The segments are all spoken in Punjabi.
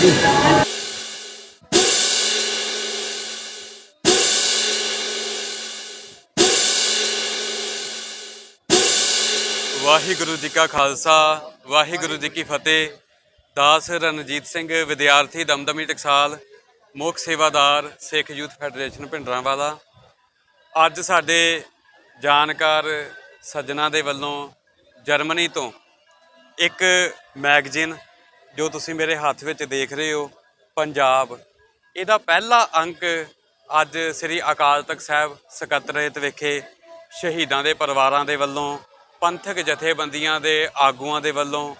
ਜੀ ਵਾਹਿਗੁਰੂ ਜੀ ਕਾ ਖਾਲਸਾ, ਵਾਹਿਗੁਰੂ ਜੀ ਕੀ ਫਤਿਹ। ਦਾਸ ਰਣਜੀਤ ਸਿੰਘ, ਵਿਦਿਆਰਥੀ ਦਮਦਮੀ ਟਕਸਾਲ, ਮੁੱਖ ਸੇਵਾਦਾਰ ਸਿੱਖ ਯੂਥ ਫੈਡਰੇਸ਼ਨ ਭਿੰਡਰਾਂਵਾਲਾ। ਅੱਜ ਸਾਡੇ ਜਾਣਕਾਰ ਸੱਜਣਾ ਦੇ ਵੱਲੋਂ ਜਰਮਨੀ ਤੋਂ ਇੱਕ ਮੈਗਜ਼ੀਨ ਜੋ ਤੁਸੀਂ ਮੇਰੇ ਹੱਥ ਵਿੱਚ ਦੇਖ ਰਹੇ ਹੋ, ਪੰਜਾਬ। ਇਹਦਾ ਪਹਿਲਾ ਅੰਕ ਅੱਜ ਸ੍ਰੀ ਅਕਾਲ ਤਖਤ ਸਾਹਿਬ ਸਕੱਤਰੇਤ ਵਿਖੇ ਸ਼ਹੀਦਾਂ ਦੇ ਪਰਿਵਾਰਾਂ ਦੇ ਵੱਲੋਂ, ਪੰਥਕ ਜਥੇਬੰਦੀਆਂ ਦੇ ਆਗੂਆਂ ਦੇ ਵੱਲੋਂ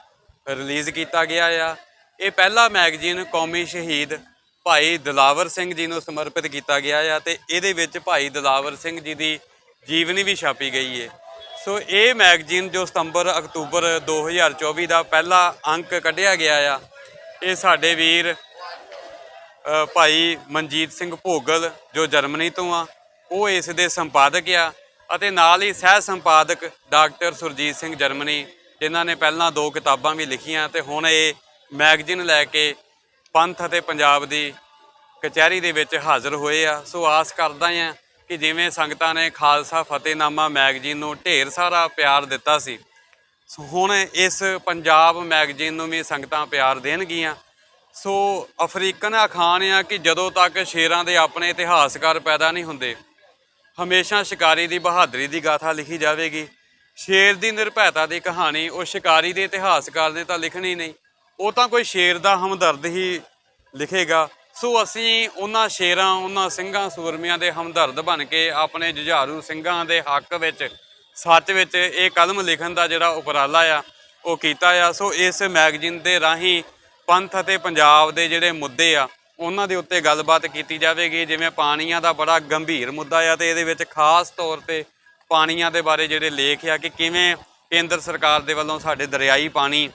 ਰਿਲੀਜ਼ ਕੀਤਾ ਗਿਆ ਆ। ਇਹ ਪਹਿਲਾ ਮੈਗਜ਼ੀਨ ਕੌਮੀ ਸ਼ਹੀਦ ਭਾਈ ਦਲਾਵਰ ਸਿੰਘ ਜੀ ਨੂੰ ਸਮਰਪਿਤ ਕੀਤਾ ਗਿਆ ਆ ਤੇ ਇਹਦੇ ਵਿੱਚ ਭਾਈ ਦਲਾਵਰ ਸਿੰਘ ਜੀ ਦੀ ਜੀਵਨੀ ਵੀ ਛਾਪੀ ਗਈ ਹੈ ਸੋ ਇਹ ਮੈਗਜ਼ੀਨ ਜੋ ਸਤੰਬਰ ਅਕਤੂਬਰ 2024 ਦਾ ਪਹਿਲਾ ਅੰਕ ਕੱਢਿਆ ਗਿਆ ਆ, ਇਹ ਸਾਡੇ ਵੀਰ ਭਾਈ ਮਨਜੀਤ ਸਿੰਘ ਭੋਗਲ ਜੋ ਜਰਮਨੀ ਤੋਂ ਆ, ਉਹ ਇਸ ਦੇ ਸੰਪਾਦਕ ਆ ਅਤੇ ਨਾਲ ਹੀ ਸਹਿ ਸੰਪਾਦਕ ਡਾਕਟਰ ਸੁਰਜੀਤ ਸਿੰਘ ਜਰਮਨੀ, ਜਿਨ੍ਹਾਂ ਨੇ ਪਹਿਲਾਂ ਦੋ ਕਿਤਾਬਾਂ ਵੀ ਲਿਖੀਆਂ ਤੇ ਹੁਣ ਇਹ ਮੈਗਜ਼ੀਨ ਲੈ ਕੇ ਪੰਥ ਅਤੇ ਪੰਜਾਬ ਦੀ ਕਚਹਿਰੀ ਦੇ ਵਿੱਚ ਹਾਜ਼ਰ ਹੋਏ ਆ। ਸੋ ਆਸ ਕਰਦਾ ਆ ਕਿ ਜਿਵੇਂ ਸੰਗਤਾਂ ਨੇ ਖਾਲਸਾ ਫਤਿਹਨਾਮਾ ਮੈਗਜ਼ੀਨ ਨੂੰ ਢੇਰ ਸਾਰਾ ਪਿਆਰ ਦਿੱਤਾ ਸੀ, ਸੋ ਹੁਣ ਇਸ ਪੰਜਾਬ ਮੈਗਜ਼ੀਨ ਨੂੰ ਵੀ ਸੰਗਤਾਂ ਪਿਆਰ ਦੇਣਗੀਆਂ। ਸੋ ਅਫਰੀਕਨ ਅਖਾਣ ਆ ਕਿ ਜਦੋਂ ਤੱਕ ਸ਼ੇਰਾਂ ਦੇ ਆਪਣੇ ਇਤਿਹਾਸਕਾਰ ਪੈਦਾ ਨਹੀਂ ਹੁੰਦੇ, ਹਮੇਸ਼ਾ ਸ਼ਿਕਾਰੀ ਦੀ ਬਹਾਦਰੀ ਦੀ ਗਾਥਾ ਲਿਖੀ ਜਾਵੇਗੀ। ਸ਼ੇਰ ਦੀ ਨਿਰਭੈਤਾ ਦੀ ਕਹਾਣੀ, ਉਹ ਸ਼ਿਕਾਰੀ ਦੇ ਇਤਿਹਾਸਕਾਰ ਨੇ ਤਾਂ ਲਿਖਣੀ ਨਹੀਂ, ਉਹ ਤਾਂ ਕੋਈ ਸ਼ੇਰ ਦਾ ਹਮਦਰਦ ਹੀ ਲਿਖੇਗਾ। ਸੋ ਅਸੀਂ ਉਹਨਾਂ ਸ਼ੇਰਾਂ, ਉਹਨਾਂ ਸਿੰਘਾਂ, ਸੂਰਮਿਆਂ ਦੇ ਹਮਦਰਦ ਬਣ ਕੇ ਆਪਣੇ ਜੁਝਾਰੂ ਸਿੰਘਾਂ ਦੇ ਹੱਕ ਵਿੱਚ, ਸੱਚ ਵਿੱਚ ਇਹ ਕਲਮ ਲਿਖਣ ਦਾ ਜਿਹੜਾ ਉਪਰਾਲਾ ਆ, ਉਹ ਕੀਤਾ ਆ। ਸੋ ਇਸ ਮੈਗਜ਼ੀਨ ਦੇ ਰਾਹੀਂ ਪੰਥ ਅਤੇ ਪੰਜਾਬ ਦੇ ਜਿਹੜੇ ਮੁੱਦੇ ਆ, ਉਹਨਾਂ ਦੇ ਉੱਤੇ ਗੱਲਬਾਤ ਕੀਤੀ ਜਾਵੇਗੀ। ਜਿਵੇਂ ਪਾਣੀਆਂ ਦਾ ਬੜਾ ਗੰਭੀਰ ਮੁੱਦਾ ਆ ਤੇ ਇਹਦੇ ਵਿੱਚ ਖਾਸ ਤੌਰ ਤੇ ਪਾਣੀਆਂ ਦੇ ਬਾਰੇ ਜਿਹੜੇ ਲੇਖ ਆ ਕਿ ਕਿਵੇਂ ਕੇਂਦਰ ਸਰਕਾਰ ਦੇ ਵੱਲੋਂ ਸਾਡੇ ਦਰਿਆਈ ਪਾਣੀ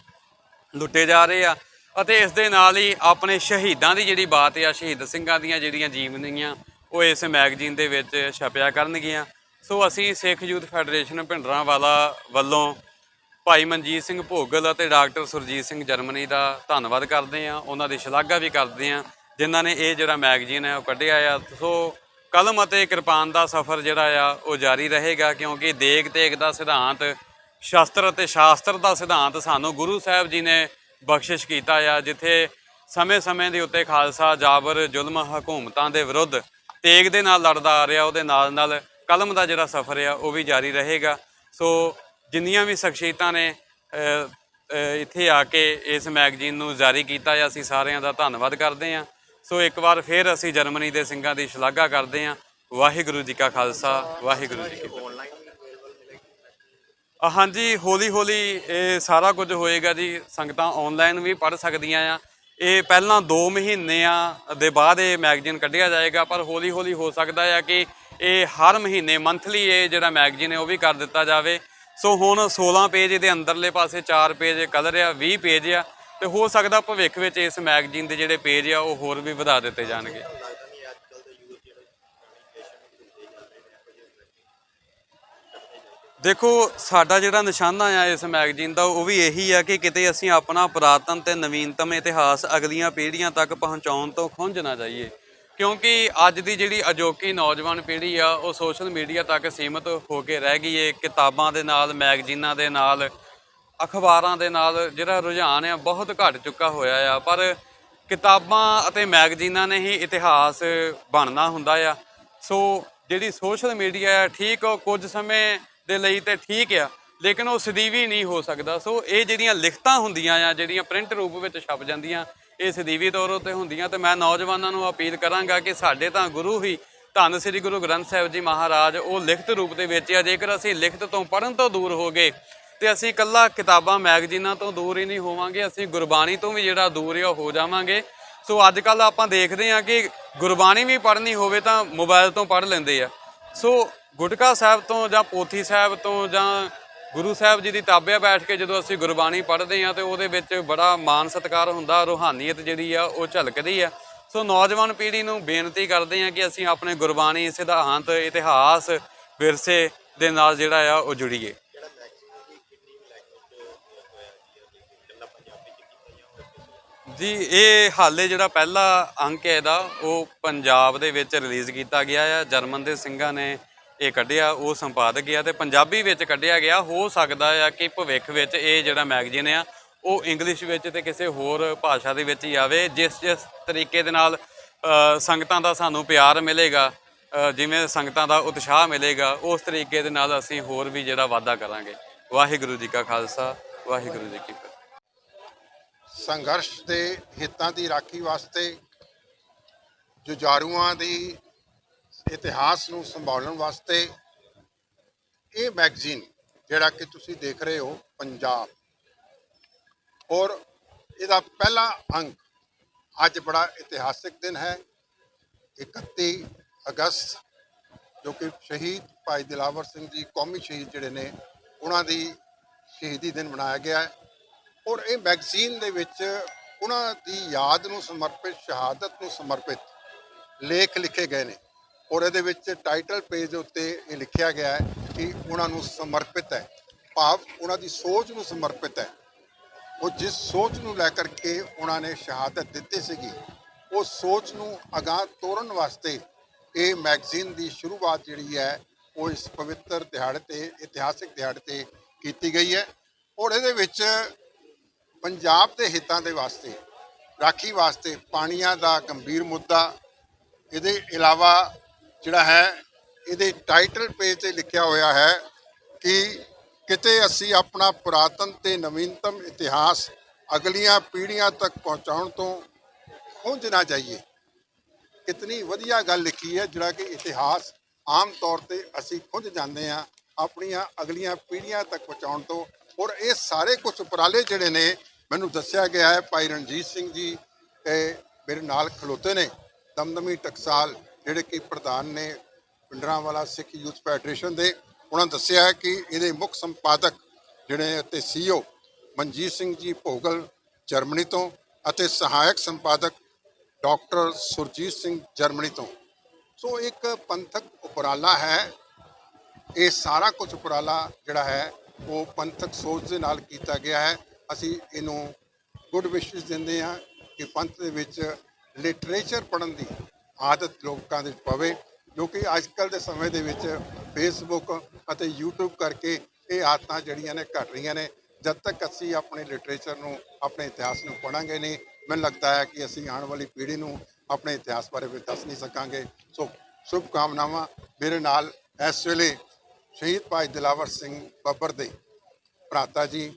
ਲੁੱਟੇ ਜਾ ਰਹੇ ਆ। ਅਤੇ ਇਸ ਦੇ ਨਾਲ ਹੀ ਆਪਣੇ ਸ਼ਹੀਦਾਂ ਦੀ ਜਿਹੜੀ ਬਾਤ ਆ, ਸ਼ਹੀਦ ਸਿੰਘਾਂ ਦੀਆਂ ਜਿਹੜੀਆਂ ਜੀਵਨੀਆਂ ਉਹ ਇਸ ਮੈਗਜ਼ੀਨ ਦੇ ਵਿੱਚ ਛਪਿਆ ਕਰਨਗੀਆਂ। ਸੋ ਅਸੀਂ ਸਿੱਖ ਯੂਥ ਫੈਡਰੇਸ਼ਨ ਭਿੰਡਰਾਂਵਾਲਾ ਵੱਲੋਂ ਭਾਈ ਮਨਜੀਤ ਸਿੰਘ ਭੋਗਲ ਅਤੇ ਡਾਕਟਰ ਸੁਰਜੀਤ ਸਿੰਘ ਜਰਮਨੀ ਦਾ ਧੰਨਵਾਦ ਕਰਦੇ ਆ ਉਹਨਾਂ ਦੀ ਸ਼ਲਾਘਾ ਵੀ ਕਰਦੇ ਆ ਜਿਨ੍ਹਾਂ ਨੇ ਇਹ ਜਿਹੜਾ ਮੈਗਜ਼ੀਨ ਹੈ ਉਹ ਕੱਢਿਆ ਆ। ਸੋ ਕਲਮ ਅਤੇ ਕਿਰਪਾਨ ਦਾ ਸਫ਼ਰ ਜਿਹੜਾ ਆ, ਉਹ ਜਾਰੀ ਰਹੇਗਾ, ਕਿਉਂਕਿ ਦੇਖ ਤੇਗ ਦਾ ਸਿਧਾਂਤ, ਸ਼ਾਸਤਰ ਅਤੇ ਸ਼ਾਸਤਰ ਦਾ ਸਿਧਾਂਤ ਸਾਨੂੰ ਗੁਰੂ ਸਾਹਿਬ ਜੀ ਨੇ ਬਖਸ਼ਿਸ਼ ਕੀਤਾ ਆ, ਜਿੱਥੇ ਸਮੇਂ-ਸਮੇਂ ਦੇ ਉੱਤੇ ਖਾਲਸਾ ਜਾਬਰ ਜ਼ੁਲਮ ਹਕੂਮਤਾਂ ਦੇ ਵਿਰੁੱਧ ਤੇਗ ਦੇ ਨਾਲ ਲੜਦਾ ਆ ਰਿਹਾ, ਉਹਦੇ ਨਾਲ ਨਾਲ ਕਲਮ ਦਾ ਜਿਹੜਾ ਸਫ਼ਰ ਆ, ਉਹ ਵੀ ਜਾਰੀ ਰਹੇਗਾ। ਸੋ ਜਿੰਨੀਆਂ ਵੀ ਸ਼ਖਸੀਅਤਾਂ ਨੇ ਇੱਥੇ ਆ ਕੇ ਇਸ ਮੈਗਜ਼ੀਨ ਨੂੰ ਜਾਰੀ ਕੀਤਾ ਆ, ਅਸੀਂ ਸਾਰਿਆਂ ਦਾ ਧੰਨਵਾਦ ਕਰਦੇ ਹਾਂ। ਸੋ ਇੱਕ ਵਾਰ ਫਿਰ ਅਸੀਂ ਜਰਮਨੀ ਦੇ ਸਿੰਘਾਂ ਦੀ ਸ਼ਲਾਘਾ ਕਰਦੇ ਹਾਂ। ਵਾਹਿਗੁਰੂ ਜੀ ਕਾ ਖਾਲਸਾ, ਵਾਹਿਗੁਰੂ ਜੀ ਕੀ ਫਤਿਹ। ਹਾਂਜੀ ਹੌਲੀ ਹੌਲੀ ਇਹ ਸਾਰਾ ਕੁਝ ਹੋਏਗਾ ਜੀ। ਸੰਗਤਾਂ ਆਨਲਾਈਨ ਵੀ ਪੜ੍ਹ ਸਕਦੀਆਂ ਆ। ਇਹ ਪਹਿਲਾਂ 2 ਮਹੀਨਿਆਂ ਦੇ ਬਾਅਦ ਇਹ ਮੈਗਜ਼ੀਨ ਕੱਢਿਆ ਜਾਏਗਾ, ਪਰ ਹੌਲੀ ਹੌਲੀ ਹੋ ਸਕਦਾ ਆ ਕਿ ਇਹ ਹਰ ਮਹੀਨੇ ਮੰਥਲੀ ਇਹ ਜਿਹੜਾ ਮੈਗਜ਼ੀਨ ਹੈ, ਉਹ ਵੀ ਕਰ ਦਿੱਤਾ ਜਾਵੇ। ਸੋ ਹੁਣ 16 ਪੇਜ ਇਹਦੇ ਅੰਦਰਲੇ ਪਾਸੇ 4 ਪੇਜ ਕਲਰ ਆ 20 ਪੇਜ ਆ। ਤੇ ਹੋ ਸਕਦਾ ਭਵਿੱਖ ਵਿੱਚ ਇਸ ਮੈਗਜ਼ੀਨ ਦੇ ਜਿਹੜੇ ਪੇਜ ਆ, ਉਹ ਹੋਰ ਵੀ ਵਧਾ ਦਿੱਤੇ ਜਾਣਗੇ। ਦੇਖੋ, ਸਾਡਾ ਜਿਹੜਾ ਨਿਸ਼ਾਨਾ ਆ ਇਸ ਮੈਗਜ਼ੀਨ ਦਾ, ਉਹ ਵੀ ਇਹੀ ਆ ਕਿ ਕਿਤੇ ਅਸੀਂ ਆਪਣਾ ਪੁਰਾਤਨ ਤੇ ਨਵੀਨਤਮ ਇਤਿਹਾਸ ਅਗਲੀਆਂ ਪੀੜ੍ਹੀਆਂ ਤੱਕ ਪਹੁੰਚਾਉਣ ਤੋਂ ਖੁੰਝ ਨਾ ਜਾਈਏ। ਕਿਉਂਕਿ ਅੱਜ ਦੀ ਜਿਹੜੀ ਅਜੋਕੀ ਨੌਜਵਾਨ ਪੀੜ੍ਹੀ ਆ, ਉਹ ਸੋਸ਼ਲ ਮੀਡੀਆ ਤੱਕ ਸੀਮਤ ਹੋ ਕੇ ਰਹਿ ਗਈ ਏ। ਕਿਤਾਬਾਂ ਦੇ ਨਾਲ, ਮੈਗਜ਼ੀਨਾਂ ਦੇ ਨਾਲ, ਅਖਬਾਰਾਂ ਦੇ ਨਾਲ ਜਿਹੜਾ ਰੁਝਾਨ ਆ, ਬਹੁਤ ਘਟ ਚੁੱਕਾ ਹੋਇਆ ਆ। ਪਰ ਕਿਤਾਬਾਂ ਅਤੇ ਮੈਗਜ਼ੀਨਾਂ ਨੇ ਹੀ ਇਤਿਹਾਸ ਬਣਨਾ ਹੁੰਦਾ ਆ। ਸੋ, ਜਿਹੜੀ ਸੋਸ਼ਲ ਮੀਡੀਆ ਹੈ ਠੀਕ ਉਹ ਕੁਝ ਸਮੇਂ ਦੇ ਲਈ ਤੇ ਠੀਕ ਆ, ਲੇਕਿਨ ਉਹ ਸਦੀਵੀ ਨਹੀਂ ਹੋ ਸਕਦਾ। ਸੋ ਇਹ ਜਿਹੜੀਆਂ ਲਿਖਤਾਂ ਹੁੰਦੀਆਂ ਆ ਜਿਹੜੀਆਂ ਪ੍ਰਿੰਟ ਰੂਪ ਵਿੱਚ ਛਪ ਜਾਂਦੀਆਂ, ਇਹ ਸਦੀਵੀ ਤੌਰ ਉੱਤੇ ਹੁੰਦੀਆਂ ਤੇ ਮੈਂ ਨੌਜਵਾਨਾਂ ਨੂੰ ਅਪੀਲ ਕਰਾਂਗਾ ਕਿ ਸਾਡੇ ਤਾਂ ਗੁਰੂ ਹੀ ਧੰਨ ਸ੍ਰੀ ਗੁਰੂ ਗ੍ਰੰਥ ਸਾਹਿਬ ਜੀ ਮਹਾਰਾਜ, ਉਹ ਲਿਖਤ ਰੂਪ ਦੇ ਵਿੱਚ ਆ। ਜੇਕਰ ਅਸੀਂ ਲਿਖਤ ਤੋਂ ਪੜਨ ਤੋਂ ਦੂਰ ਹੋ ਗਏ, ਤੇ ਅਸੀਂ ਇਕੱਲਾ ਕਿਤਾਬਾਂ, ਮੈਗਜ਼ੀਨਾਂ ਤੋਂ ਦੂਰ ਹੀ ਨਹੀਂ ਹੋਵਾਂਗੇ, ਅਸੀਂ ਗੁਰਬਾਣੀ ਤੋਂ ਵੀ ਜਿਹੜਾ ਦੂਰ ਆ, ਉਹ ਹੋ ਜਾਵਾਂਗੇ। ਸੋ ਅੱਜ ਕੱਲ ਆਪਾਂ ਦੇਖਦੇ ਹਾਂ ਕਿ ਗੁਰਬਾਣੀ ਵੀ ਪੜ੍ਹਨੀ ਹੋਵੇ ਤਾਂ ਮੋਬਾਈਲ ਤੋਂ ਪੜ੍ਹ ਲੈਂਦੇ ਆ। ਸੋ ਗੁਟਕਾ ਸਾਹਿਬ ਤੋਂ ਜਾਂ ਪੋਥੀ ਸਾਹਿਬ ਤੋਂ ਜਾਂ ਗੁਰੂ ਸਾਹਿਬ ਜੀ ਦੀ ਤਾਬਿਆ ਬੈਠ ਕੇ ਜਦੋਂ ਅਸੀਂ ਗੁਰਬਾਣੀ ਪੜ੍ਹਦੇ ਹਾਂ ਤੇ ਉਹਦੇ ਵਿੱਚ ਬੜਾ ਮਾਨ ਸਤਿਕਾਰ ਹੁੰਦਾ, ਰੂਹਾਨੀਅਤ ਜਿਹੜੀ ਆ ਉਹ ਝਲਕਦੀ ਆ। ਸੋ ਨੌਜਵਾਨ ਪੀੜ੍ਹੀ ਨੂੰ ਬੇਨਤੀ ਕਰਦੇ ਹਾਂ ਕਿ ਅਸੀਂ ਆਪਣੇ ਗੁਰਬਾਣੀ ਸਿਧਾਂਤ, ਇਤਿਹਾਸ, ਵਿਰਸੇ ਦੇ ਨਾਲ ਜਿਹੜਾ ਆ ਉਹ ਜੁੜੀਏ। ਜੀ, ਇਹ ਹਾਲੇ ਜਿਹੜਾ ਪਹਿਲਾ ਅੰਕ ਹੈ ਇਹਦਾ, ਉਹ ਪੰਜਾਬ ਦੇ ਵਿੱਚ ਰਿਲੀਜ਼ ਕੀਤਾ ਗਿਆ ਆ। ਜਰਮਨ ਦੇ ਸਿੰਘਾਂ ਨੇ ਇਹ ਕੱਢਿਆ, ਉਹ ਸੰਪਾਦਕ ਗਿਆ ਤੇ ਪੰਜਾਬੀ ਵਿੱਚ ਕੱਢਿਆ ਗਿਆ, ਹੋ ਸਕਦਾ ਆ ਕਿ ਭਵਿੱਖ ਵਿੱਚ ਇਹ ਜਿਹੜਾ ਮੈਗਜ਼ੀਨ ਆ, ਉਹ ਇੰਗਲਿਸ਼ ਵਿੱਚ ਤੇ ਕਿਸੇ ਹੋਰ ਭਾਸ਼ਾ ਦੇ ਵਿੱਚ ਹੀ ਆਵੇ, ਜਿਸ ਜਿਸ ਤਰੀਕੇ ਦੇ ਨਾਲ ਸੰਗਤਾਂ ਦਾ ਸਾਨੂੰ ਪਿਆਰ ਮਿਲੇਗਾ ਜਿਵੇਂ ਸੰਗਤਾਂ ਦਾ ਉਤਸ਼ਾਹ ਮਿਲੇਗਾ, ਉਸ ਤਰੀਕੇ ਦੇ ਨਾਲ ਅਸੀਂ ਹੋਰ ਵੀ ਜਿਹੜਾ ਵਾਅਦਾ ਕਰਾਂਗੇ। ਵਾਹਿਗੁਰੂ ਜੀ ਕਾ ਖਾਲਸਾ, ਵਾਹਿਗੁਰੂ ਜੀ ਕੀ ਫਤਿਹ। ਸੰਘਰਸ਼ ਦੇ ਹਿੱਤਾਂ ਦੀ ਰਾਖੀ ਵਾਸਤੇ ਜੁਝਾਰੂਆਂ ਦੀ ਇਤਿਹਾਸ ਨੂੰ ਸੰਭਾਲਣ ਵਾਸਤੇ ਇਹ ਮੈਗਜ਼ੀਨ ਜਿਹੜਾ ਕਿ ਤੁਸੀਂ ਦੇਖ ਰਹੇ ਹੋ, ਪੰਜਾਬ। ਔਰ ਇਹਦਾ ਪਹਿਲਾ ਅੰਕ ਅੱਜ ਬੜਾ ਇਤਿਹਾਸਿਕ ਦਿਨ ਹੈ 31 ਅਗਸਤ, ਜੋ ਕਿ ਸ਼ਹੀਦ ਭਾਈ ਦਿਲਾਵਰ ਸਿੰਘ ਜੀ, ਕੌਮੀ ਸ਼ਹੀਦ ਜਿਹੜੇ ਨੇ, ਉਹਨਾਂ ਦੀ ਸ਼ਹੀਦੀ ਦਿਨ ਮਨਾਇਆ ਗਿਆ ਹੈ। ਔਰ ਇਹ ਮੈਗਜ਼ੀਨ ਦੇ ਵਿੱਚ ਉਹਨਾਂ ਦੀ ਯਾਦ ਨੂੰ ਸਮਰਪਿਤ, ਸ਼ਹਾਦਤ ਨੂੰ ਸਮਰਪਿਤ ਲੇਖ ਲਿਖੇ ਗਏ ਨੇ। ਔਰ ਇਹਦੇ ਵਿੱਚ ਟਾਈਟਲ ਪੇਜ ਦੇ ਉੱਤੇ ਇਹ ਲਿਖਿਆ ਗਿਆ ਹੈ ਕਿ ਉਹਨਾਂ ਨੂੰ ਸਮਰਪਿਤ ਹੈ। ਭਾਵ ਉਹਨਾਂ ਦੀ ਸੋਚ ਨੂੰ ਸਮਰਪਿਤ ਹੈ। ਉਹ ਜਿਸ ਸੋਚ ਨੂੰ ਲੈ ਕਰਕੇ ਉਹਨਾਂ ਨੇ ਸ਼ਹਾਦਤ ਦਿੱਤੀ ਸੀਗੀ, ਉਹ ਸੋਚ ਨੂੰ ਅਗਾਂਹ ਤੋਰਨ ਵਾਸਤੇ ਇਹ ਮੈਗਜ਼ੀਨ ਦੀ ਸ਼ੁਰੂਆਤ ਜਿਹੜੀ ਹੈ, ਉਹ ਇਸ ਪਵਿੱਤਰ ਦਿਹਾੜੇ ਤੇ, ਇਤਿਹਾਸਿਕ ਦਿਹਾੜੇ ਤੇ ਕੀਤੀ ਗਈ ਹੈ। ਔਰ ਇਹਦੇ ਵਿੱਚ ਪੰਜਾਬ ਦੇ ਹਿੱਤਾਂ ਦੇ ਵਾਸਤੇ, ਰਾਖੀ ਵਾਸਤੇ ਪਾਣੀਆਂ ਦਾ ਗੰਭੀਰ ਮੁੱਦਾ, ਇਹਦੇ ਇਲਾਵਾ ਜਿਹੜਾ ਹੈ, ਇਹਦੇ ਟਾਈਟਲ ਪੇਜ ਤੇ ਲਿਖਿਆ ਹੋਇਆ ਹੈ ਕਿ ਕਿਤੇ ਅਸੀਂ ਆਪਣਾ ਪੁਰਾਤਨ ਤੇ ਨਵੀਨਤਮ ਇਤਿਹਾਸ ਅਗਲੀਆਂ ਪੀੜ੍ਹੀਆਂ ਤੱਕ ਪਹੁੰਚਾਉਣ ਤੋਂ ਖੁੰਝ ਨਾ ਜਾਈਏ। ਕਿਤਨੀ ਵਧੀਆ ਗੱਲ ਲਿਖੀ ਹੈ, ਜਿਹੜਾ ਕਿ ਇਤਿਹਾਸ ਆਮ ਤੌਰ ਤੇ ਅਸੀਂ ਖੁੰਝ ਜਾਂਦੇ ਆ ਆਪਣੀਆਂ ਅਗਲੀਆਂ ਪੀੜ੍ਹੀਆਂ ਤੱਕ ਪਹੁੰਚਾਉਣ ਤੋਂ। ਔਰ ਇਹ ਸਾਰੇ ਕੁਝ ਉਪਰਾਲੇ ਜਿਹੜੇ ਨੇ, ਮੈਨੂੰ ਦੱਸਿਆ ਗਿਆ ਹੈ, ਭਾਈ ਰਣਜੀਤ ਸਿੰਘ ਜੀ ਇਹ ਮੇਰੇ ਨਾਲ ਖਲੋਤੇ ਨੇ, ਦਮਦਮੀ ਟਕਸਾਲ ਜਿਹੜੇ ਕਿ ਪ੍ਰਧਾਨ ਨੇ ਪਿੰਡਰਾਂਵਾਲਾ ਸਿੱਖ ਯੂਥ ਫੈਡਰੇਸ਼ਨ ਦੇ, ਉਹਨਾਂ ਦੱਸਿਆ ਹੈ ਕਿ ਇਹਦੇ ਮੁੱਖ ਸੰਪਾਦਕ ਜਿਹੜੇ ਅਤੇ ਸੀਓ ਮਨਜੀਤ ਸਿੰਘ ਜੀ ਭੋਗਲ ਜਰਮਨੀ ਤੋਂ ਅਤੇ ਸਹਾਇਕ ਸੰਪਾਦਕ ਡਾਕਟਰ ਸੁਰਜੀਤ ਸਿੰਘ ਜਰਮਨੀ ਤੋਂ। ਸੋ ਇੱਕ ਪੰਥਕ ਉਪਰਾਲਾ ਹੈ, ਇਹ ਸਾਰਾ ਕੁਝ ਉਪਰਾਲਾ ਜਿਹੜਾ ਹੈ, ਉਹ ਪੰਥਕ ਸੋਚ ਦੇ ਨਾਲ ਕੀਤਾ ਗਿਆ ਹੈ। ਅਸੀਂ ਇਹਨੂੰ ਗੁੱਡ ਵਿਸ਼ੇਸ ਦਿੰਦੇ ਹਾਂ ਕਿ ਪੰਥ ਦੇ ਵਿੱਚ ਲਿਟਰੇਚਰ ਪੜ੍ਹਨ ਦੀ ਆਦਤ ਲੋਕਾਂ ਦੇ ਵਿੱਚ ਪਵੇ ਕਿਉਂਕਿ ਕਿ ਅੱਜ ਕੱਲ੍ਹ ਦੇ ਸਮੇਂ ਦੇ ਵਿੱਚ ਫੇਸਬੁੱਕ ਅਤੇ YouTube ਕਰਕੇ ਇਹ ਆਦਤਾਂ ਜਿਹੜੀਆਂ ਨੇ ਘਟ ਰਹੀਆਂ ਨੇ। ਜਦ ਤੱਕ ਅਸੀਂ ਆਪਣੇ ਲਿਟਰੇਚਰ ਨੂੰ, ਆਪਣੇ ਇਤਿਹਾਸ ਨੂੰ ਪੜਾਂਗੇ ਨਹੀਂ, ਮੈਨੂੰ ਲੱਗਦਾ ਹੈ ਕਿ ਅਸੀਂ ਆਉਣ ਵਾਲੀ ਪੀੜ੍ਹੀ ਨੂੰ ਆਪਣੇ ਇਤਿਹਾਸ ਬਾਰੇ ਵੀ ਦੱਸ ਨਹੀਂ ਸਕਾਂਗੇ। ਸੋ ਸ਼ੁਭ ਕਾਮਨਾਵਾਂ ਮੇਰੇ ਨਾਲ ਇਸ ਵੇਲੇ ਸ਼ਹੀਦ ਭਾਈ ਦਿਲਾਵਰ ਸਿੰਘ ਬੱਬਰ ਦੇ, ਭਰਾਤਾ ਜੀ,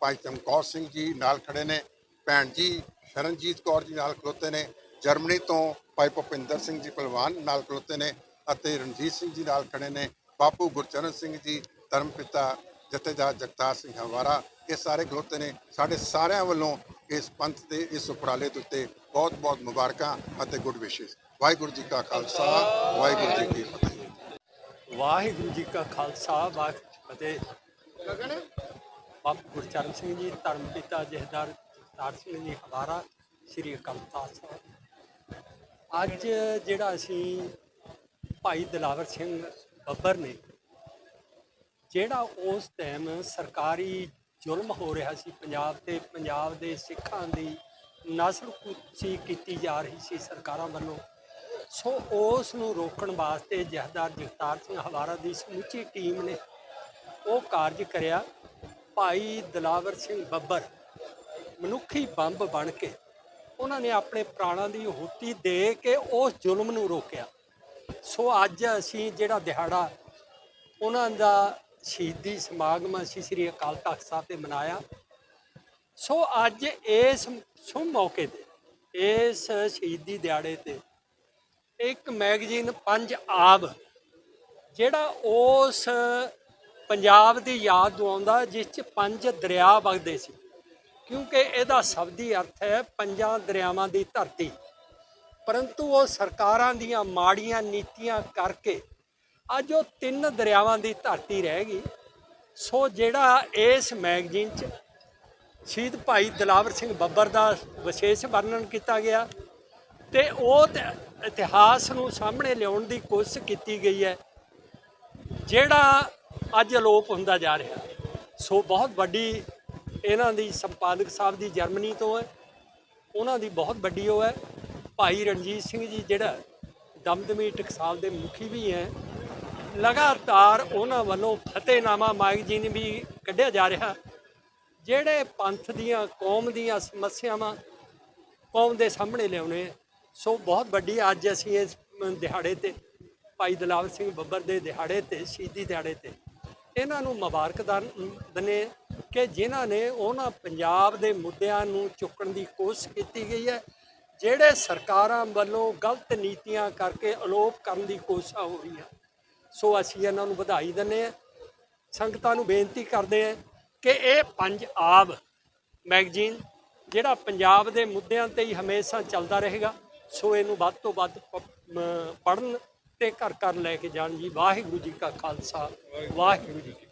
ਭਾਈ ਚਮਕੌਰ ਸਿੰਘ ਜੀ ਨਾਲ ਖੜੇ ਨੇ, ਭੈਣ ਜੀ ਸ਼ਰਨਜੀਤ ਕੌਰ ਜੀ ਨਾਲ ਖਲੋਤੇ ਨੇ, ਜਰਮਨੀ ਤੋਂ ਭਾਈ ਭੁਪਿੰਦਰ ਸਿੰਘ ਜੀ ਪਹਿਲਵਾਨ ਨਾਲ ਖਲੋਤੇ ਨੇ ਅਤੇ ਰਣਜੀਤ ਸਿੰਘ ਜੀ ਨਾਲ ਖੜੇ ਨੇ। ਬਾਪੂ ਗੁਰਚਰਨ ਸਿੰਘ ਜੀ ਧਰਮਪਿਤਾ ਜਥੇਦਾਰ ਜਗਤਾਰ ਸਿੰਘ ਹਵਾਰਾ ਇਹ ਸਾਰੇ ਖਲੋਤੇ ਨੇ। ਸਾਡੇ ਸਾਰਿਆਂ ਵੱਲੋਂ ਇਸ ਪੰਥ ਦੇ ਇਸ ਉਪਰਾਲੇ ਦੇ ਉੱਤੇ ਬਹੁਤ ਬਹੁਤ ਮੁਬਾਰਕਾਂ ਅਤੇ ਗੁੱਡ ਵਿਸ਼ੇਸ। ਵਾਹਿਗੁਰੂ ਜੀ ਕਾ ਖਾਲਸਾ ਵਾਹਿਗੁਰੂ ਜੀ ਕੀ ਫਤਿਹ। ਵਾਹਿਗੁਰੂ ਜੀ ਕਾ ਖਾਲਸਾ ਵਾਹਿਗੁਰੂ ਫਤਿਹ ਬਾਬਾ ਗੁਰਚਰਨ ਸਿੰਘ ਜੀ ਧਰਮ ਪਿਤਾ ਜਹਦਾਰ ਜਗਤਾਰ ਸਿੰਘ ਜੀ ਹਵਾਰਾ ਸ੍ਰੀ ਅਕਾਲ ਤਖਤ ਸਾਹਿਬ। ਅੱਜ ਜਿਹੜਾ ਅਸੀਂ ਭਾਈ ਦਿਲਾਵਰ ਸਿੰਘ ਬੱਬਰ ਨੇ, ਜਿਹੜਾ ਉਸ ਟਾਈਮ ਸਰਕਾਰੀ ਜ਼ੁਲਮ ਹੋ ਰਿਹਾ ਸੀ ਪੰਜਾਬ ਤੇ, ਪੰਜਾਬ ਦੇ ਸਿੱਖਾਂ ਦੀ ਨਸਲ ਕੁਚੀ ਕੀਤੀ ਜਾ ਰਹੀ ਸੀ ਸਰਕਾਰਾਂ ਵੱਲੋਂ, ਸੋ ਉਸ ਨੂੰ ਰੋਕਣ ਵਾਸਤੇ ਜਹਦਾਰ ਜਗਤਾਰ ਸਿੰਘ ਹਵਾਰਾ ਦੀ ਸਮੁੱਚੀ ਟੀਮ ਨੇ ਉਹ ਕਾਰਜ ਕਰਿਆ। ਭਾਈ ਦਲਾਵਰ ਸਿੰਘ ਬੱਬਰ ਮਨੁੱਖੀ ਬੰਬ ਬਣ ਕੇ ਉਹਨਾਂ ਨੇ ਆਪਣੇ ਪ੍ਰਾਣਾਂ ਦੀ ਹੁਤੀ ਦੇ ਕੇ ਉਸ ਜ਼ੁਲਮ ਨੂੰ ਰੋਕਿਆ। ਸੋ ਅੱਜ ਅਸੀਂ ਜਿਹੜਾ ਦਿਹਾੜਾ ਉਹਨਾਂ ਦਾ ਸ਼ਹੀਦੀ ਸਮਾਗਮ ਅਸੀਂ ਸ੍ਰੀ ਅਕਾਲ ਤਖਤ ਸਾਹਿਬ ਤੇ ਮਨਾਇਆ। ਸੋ ਅੱਜ ਇਸ ਸ਼ੁਭ ਮੌਕੇ ਤੇ, ਇਸ ਸ਼ਹੀਦੀ ਦਿਹਾੜੇ ਤੇ ਇੱਕ ਮੈਗਜ਼ੀਨ ਪੰਜ ਆਬ, ਜਿਹੜਾ ਉਸ ਪੰਜਾਬ ਦੀ ਯਾਦ ਦਿਵਾਉਂਦਾ, ਜਿਸ ਚ ਪੰਜ ਦਰਿਆ ਵਗਦੇ ਸੀ। ਕਿਉਂਕਿ ਇਹਦਾ ਸ਼ਬਦੀ ਅਰਥ ਹੈ ਪੰਜਾਂ ਦਰਿਆਵਾਂ ਦੀ ਧਰਤੀ। ਪਰੰਤੂ ਉਹ ਸਰਕਾਰਾਂ ਦੀਆਂ ਮਾੜੀਆਂ ਨੀਤੀਆਂ ਕਰਕੇ ਅੱਜ ਉਹ ਤਿੰਨ ਦਰਿਆਵਾਂ ਦੀ ਧਰਤੀ ਰਹਿ ਗਈ। ਸੋ ਜਿਹੜਾ ਇਸ ਮੈਗਜ਼ੀਨ 'ਚ ਸ਼ਹੀਦ ਭਾਈ ਦਲਾਵਰ ਸਿੰਘ ਬੱਬਰ ਦਾ ਵਿਸ਼ੇਸ਼ ਵਰਣਨ ਕੀਤਾ ਗਿਆ ਤੇ ਉਹ ਇਤਿਹਾਸ ਨੂੰ ਸਾਹਮਣੇ ਲਿਆਉਣ ਦੀ ਕੋਸ਼ਿਸ਼ ਕੀਤੀ ਗਈ ਹੈ, ਜਿਹੜਾ ਅੱਜ ਅਲੋਪ ਹੁੰਦਾ ਜਾ ਰਿਹਾ। ਸੋ ਬਹੁਤ ਵੱਡੀ ਇਹਨਾਂ ਦੀ ਸੰਪਾਦਕ ਸਾਹਿਬ ਦੀ ਜਰਮਨੀ ਤੋਂ ਹੈ। ਉਹਨਾਂ ਦੀ ਬਹੁਤ ਵੱਡੀ ਉਹ ਹੈ। ਭਾਈ ਰਣਜੀਤ ਸਿੰਘ ਜੀ ਜਿਹੜਾ ਦਮਦਮੀ ਟਕਸਾਲ ਦੇ ਮੁਖੀ ਵੀ ਹੈ। ਲਗਾਤਾਰ ਉਹਨਾਂ ਵੱਲੋਂ ਫਤਿਹਨਾਮਾ ਮੈਗਜ਼ੀਨ ਵੀ ਕੱਢਿਆ ਜਾ ਰਿਹਾ। ਜਿਹੜੇ ਪੰਥ ਦੀਆਂ, ਕੌਮ ਦੀਆਂ ਸਮੱਸਿਆਵਾਂ ਕੌਮ ਦੇ ਸਾਹਮਣੇ ਲਿਆਉਣੇ ਆ। ਸੋ ਬਹੁਤ ਵੱਡੀ ਅੱਜ ਅਸੀਂ ਇਸ ਦਿਹਾੜੇ ਤੇ ਭਾਈ ਦਲਾਵਰ ਸਿੰਘ ਬੱਬਰ ਦੇ ਦਿਹਾੜੇ ਤੇ, ਸ਼ਹੀਦੀ ਦਿਹਾੜੇ ਤੇ ਇਹਨਾਂ ਨੂੰ ਮੁਬਾਰਕਦਾਰ ਦਨੇ ਕਿ ਜਿਨ੍ਹਾਂ ਨੇ ਉਹਨਾਂ ਪੰਜਾਬ ਦੇ ਮੁੱਦਿਆਂ ਨੂੰ ਚੁੱਕਣ ਦੀ ਕੋਸ਼ਿਸ਼ ਕੀਤੀ ਗਈ ਹੈ, ਜਿਹੜੇ ਸਰਕਾਰਾਂ ਵੱਲੋਂ ਗਲਤ ਨੀਤੀਆਂ ਕਰਕੇ ਅਲੋਪ ਕਰਨ ਦੀ ਕੋਸ਼ਿਸ਼ ਹੋ ਰਹੀ ਹੈ ਸੋ ਅਸੀਂ ਇਹਨਾਂ ਨੂੰ ਵਧਾਈ ਦਿੰਦੇ ਹਾਂ। ਸੰਗਤਾਂ ਨੂੰ ਬੇਨਤੀ ਕਰਦੇ ਹਾਂ ਕਿ ਇਹ ਪੰਜਾਬ ਮੈਗਜ਼ੀਨ, ਜਿਹੜਾ ਪੰਜਾਬ ਦੇ ਮੁੱਦਿਆਂ ਤੇ ਹੀ ਹਮੇਸ਼ਾ ਚੱਲਦਾ ਰਹੇਗਾ, ਸੋ ਇਹਨੂੰ ਵੱਧ ਤੋਂ ਵੱਧ ਪੜਨ ਤੇ ਘਰ ਘਰ ਲੈ ਕੇ ਜਾਣ ਜੀ। ਵਾਹਿਗੁਰੂ ਜੀ ਕਾ ਖਾਲਸਾ, ਵਾਹਿਗੁਰੂ ਜੀ ਕੀ